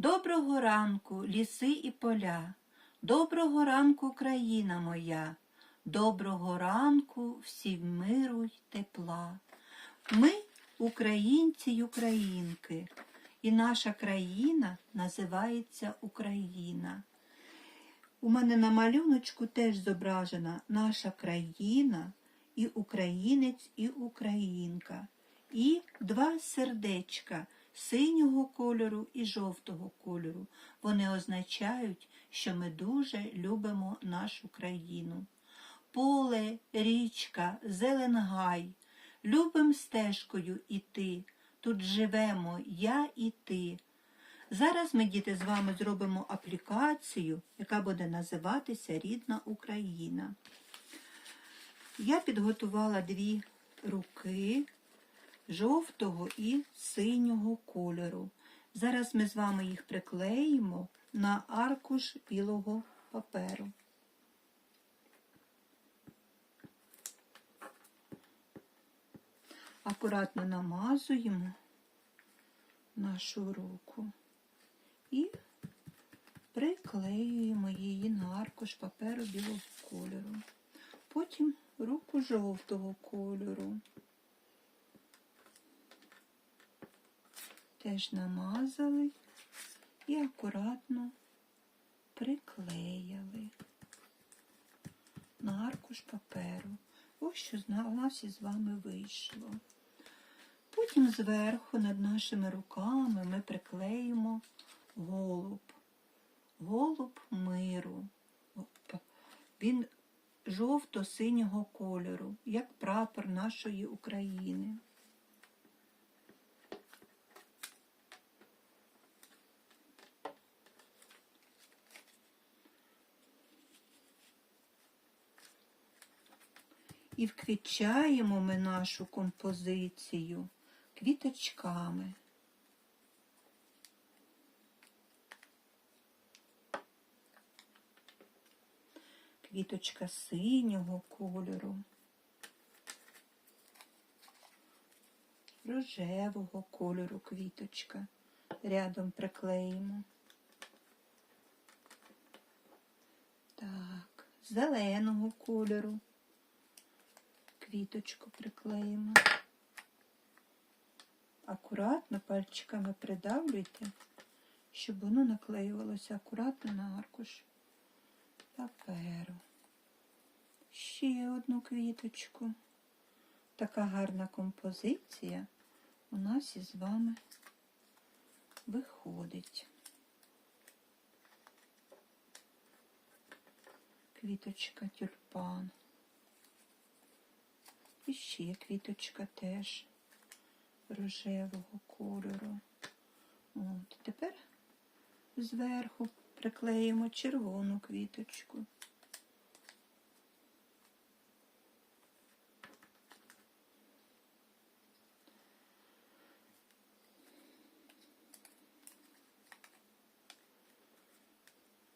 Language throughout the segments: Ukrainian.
Доброго ранку, ліси і поля, доброго ранку, країна моя, доброго ранку, всім миру й тепла. Ми українці й українки, і наша країна називається Україна. У мене на малюночку теж зображена наша країна, і українець, і українка, і два сердечка синього кольору і жовтого кольору. Вони означають, що ми дуже любимо нашу країну. Поле, річка, зеленгай, любим стежкою іти. Тут живемо я і ти. Зараз ми, діти, з вами зробимо аплікацію, яка буде називатися Рідна Україна. Я підготувала дві руки жовтого і синього кольору. Зараз ми з вами їх приклеїмо на аркуш білого паперу. Акуратно намазуємо нашу руку і приклеюємо її на аркуш паперу білого кольору. Потім руку жовтого кольору. Теж намазали і акуратно приклеїли на аркуш паперу. Ось що у нас із вами вийшло. Потім зверху над нашими руками ми приклеїмо голуб. Голуб миру. Він жовто-синього кольору, як прапор нашої України. І вквічаємо ми нашу композицію квіточками. Квіточка синього кольору, рожевого кольору квіточка. Рядом приклеїмо. Так, зеленого кольору квіточку приклеїмо. Акуратно пальчиками придавлюйте, щоб воно наклеювалося акуратно на аркуш паперу. Ще одну квіточку. Така гарна композиція у нас із вами виходить. Квіточка тюльпан. І ще квіточка теж рожевого кольору. От. Тепер зверху приклеїмо червону квіточку.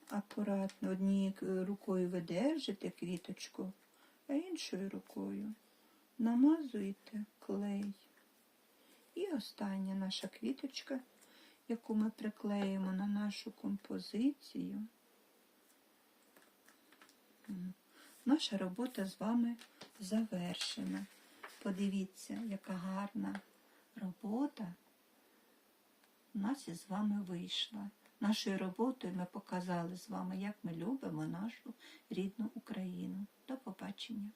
Акуратно однією рукою ви держите квіточку, а іншою рукою намазуєте клей. І остання наша квіточка, яку ми приклеїмо на нашу композицію. Наша робота з вами завершена. Подивіться, яка гарна робота у нас із вами вийшла. Нашою роботою ми показали з вами, як ми любимо нашу рідну Україну. До побачення.